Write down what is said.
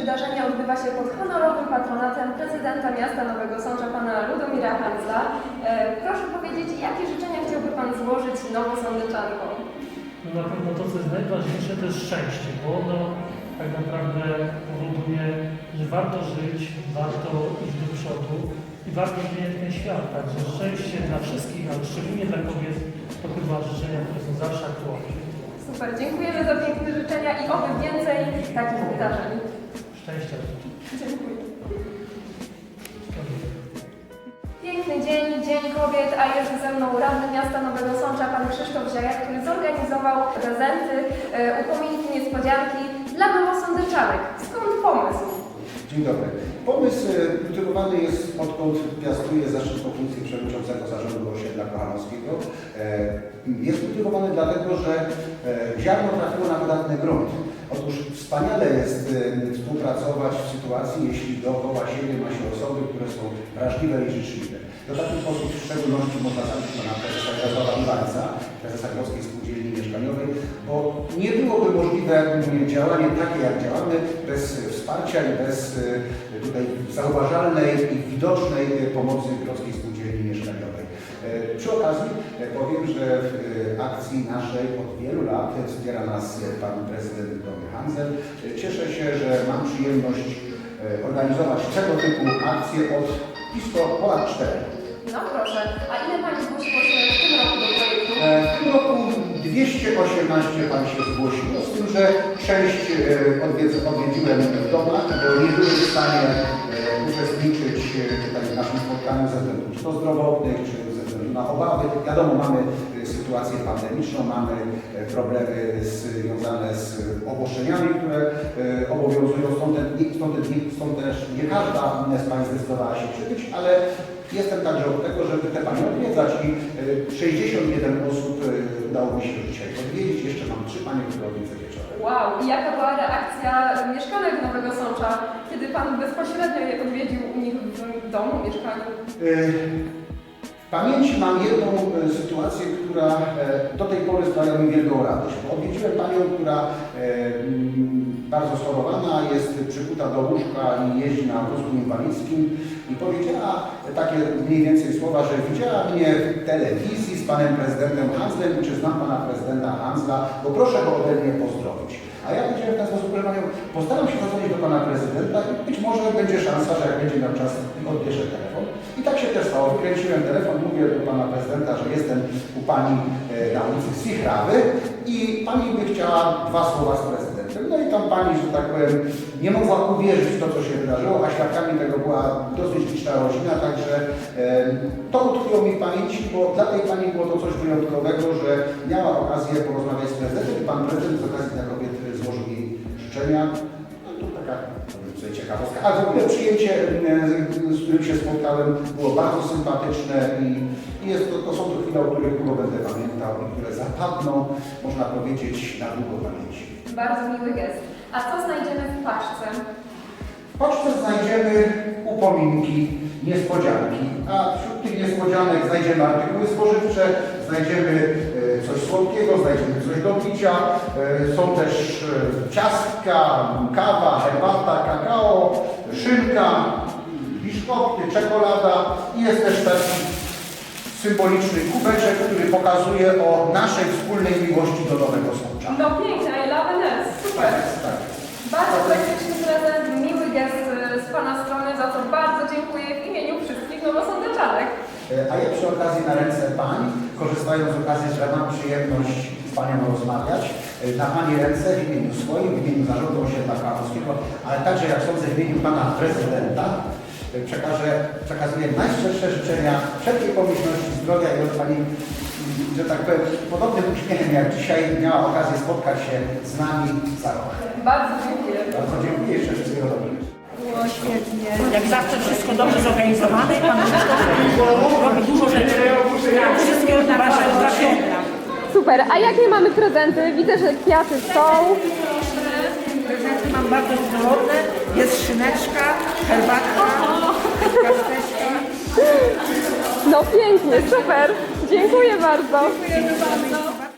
wydarzenie odbywa się pod honorowym patronatem prezydenta miasta Nowego Sącza, pana Ludomira Hanzla. E, proszę powiedzieć, jakie życzenia chciałby pan złożyć nowosądeczankom? No na pewno to, co jest najważniejsze, to jest szczęście, bo ono tak naprawdę powoduje, że warto żyć, warto iść do przodu i warto zmieniać ten świat. Także szczęście dla wszystkich, ale szczególnie dla kobiet, to chyba życzenia, które są zawsze aktualne. Super, dziękujemy za piękne życzenia i oby więcej takich wydarzeń. Szczęścia. Dziękuję. Piękny dzień, Dzień Kobiet, a jest ze mną radny miasta Nowego Sącza, pan Krzysztof Ziajak, który zorganizował prezenty, e, upominki, niespodzianki dla pomysł? Dzień dobry. Pomysł e, kultywowany jest odkąd piastuję zaszczyt po funkcji przewodniczącego zarządu osiedla Kochanowskiego. E, Jest kultywowany dlatego, że e, ziarno trafiło na podatny grunt. Otóż wspaniale jest e, współpracować w sytuacji, jeśli dookoła siebie ma się osoby, które są wrażliwe i życzliwe. Do taki sposób w szczególności można zabić pana prezesa Jarosława Iwanca, prezesa Grodzkiej Spółdzielni Mieszkaniowej, bo nie byłoby możliwe mm, działanie takie, jak działamy, bez wsparcia i bez e, tutaj zauważalnej i widocznej e, pomocy Grodzkiej Spółdzielni Mieszkaniowej. E, Przy okazji e, powiem, że w e, akcji naszej od wielu lat wspiera nas pan prezydent Tomy Hanzel. E, Cieszę się, że mam przyjemność organizować tego typu akcje od blisko ponad czterech. No proszę, a ile Pani zgłosiło się w tym roku do projektu? E, W tym roku 218 Pan się zgłosiło, z tym, że część e, odwiedz- odwiedziłem w domach, bo nie były w stanie e, uczestniczyć e, w naszym spotkaniu ze względów zdrowotnych, czy na obawy. Wiadomo, mamy e, sytuację pandemiczną, mamy e, problemy związane z obostrzeniami, które e, obowiązują, stąd, stąd, stąd też nie każda z Pań zdecydowała się przybyć, ale Jestem także od tego, żeby te Panie odwiedzać i y, 61 osób udało mi się dzisiaj odwiedzić. Jeszcze mam trzy Panie, które odwiedzę wieczorem. Wow, i jaka była reakcja mieszkanek Nowego Sącza, kiedy Pan bezpośrednio je odwiedził u nich w domu, mieszkaniu? Y, W pamięci mam jedną y, sytuację, która e, do tej pory sprawia mi wielką radość. Odwiedziłem Panią, która e, bardzo schorowana jest, przykuta do łóżka i jeździ na wózku inwalidzkim i powiedziała takie mniej więcej słowa, że widziała mnie w telewizji z Panem Prezydentem Hanslem i czy znam Pana Prezydenta Hansla, bo proszę go ode mnie pozdrowić. A ja powiedziałem w ten sposób, że postaram się zadzwonić do Pana Prezydenta i być może będzie szansa, że jak będzie miał czas, odbierze telefon. I tak się też stało. Wykręciłem telefon, mówię do Pana Prezydenta, że jestem u Pani e, na ulicy Swichrawy i Pani by chciała dwa słowa z Prezydentem. No i tam Pani, że tak powiem, nie mogła uwierzyć w to, co się wydarzyło, a świadkami tego była dosyć liczna rodzina, także e, to utkwiło mi w pamięci, bo dla tej Pani było to coś wyjątkowego, że miała okazję porozmawiać z Prezydentem i Pan Prezydent z okazji Dnia Kobiet złożył jej życzenia. No to taka sobie ciekawostka. A w ogóle przyjęcie, z którym się spotkałem, było bardzo sympatyczne i jest to, to są to chwile, o których długo będę pamiętał i które zapadną, można powiedzieć, na długo pamięci. Bardzo miły gest. A co znajdziemy w paczce? W paczce znajdziemy upominki, niespodzianki, a wśród tych niespodzianek znajdziemy artykuły spożywcze, znajdziemy e, coś słodkiego, znajdziemy coś do picia, e, są też e, ciastka, kawa, herbata, kakao, szynka, biszkopty, czekolada i jest też taki symboliczny kubeczek, który pokazuje o naszej wspólnej miłości do Nowego Sącza. No piękne, I love it, Bardzo praktyczny prezent, miły gest e, z Pana strony, za co bardzo dziękuję w imieniu wszystkich nowosądeczanek. E, A ja przy okazji na ręce pań, korzystając z okazji, że mam przyjemność z panią rozmawiać, e, na pani ręce w imieniu swoim, w imieniu zarządu osiedla Krakowskiego, ale także jak sądzę w imieniu pana prezydenta, e, przekażę, przekazuję najszczersze życzenia wszelkiej pomyślności, zdrowia i od pani, że tak powiem, podobnym uśmiechem jak dzisiaj miała okazję spotkać się z nami za rok. Bardzo dziękuję. Bardzo dziękuję, jeszcze wszystkiego dobrego. Było świetnie. Jak zawsze wszystko dobrze zorganizowane i Pan Krzysztof robi dużo rzeczy. Wszystkiego dla Waszego dla program. Super, a jakie mamy prezenty? Widzę, że kwiaty są. Prezenty mam bardzo różnorodne. Jest szyneczka, herbatka, kasteczka. No pięknie, super. Dziękuję bardzo. Dziękujemy bardzo.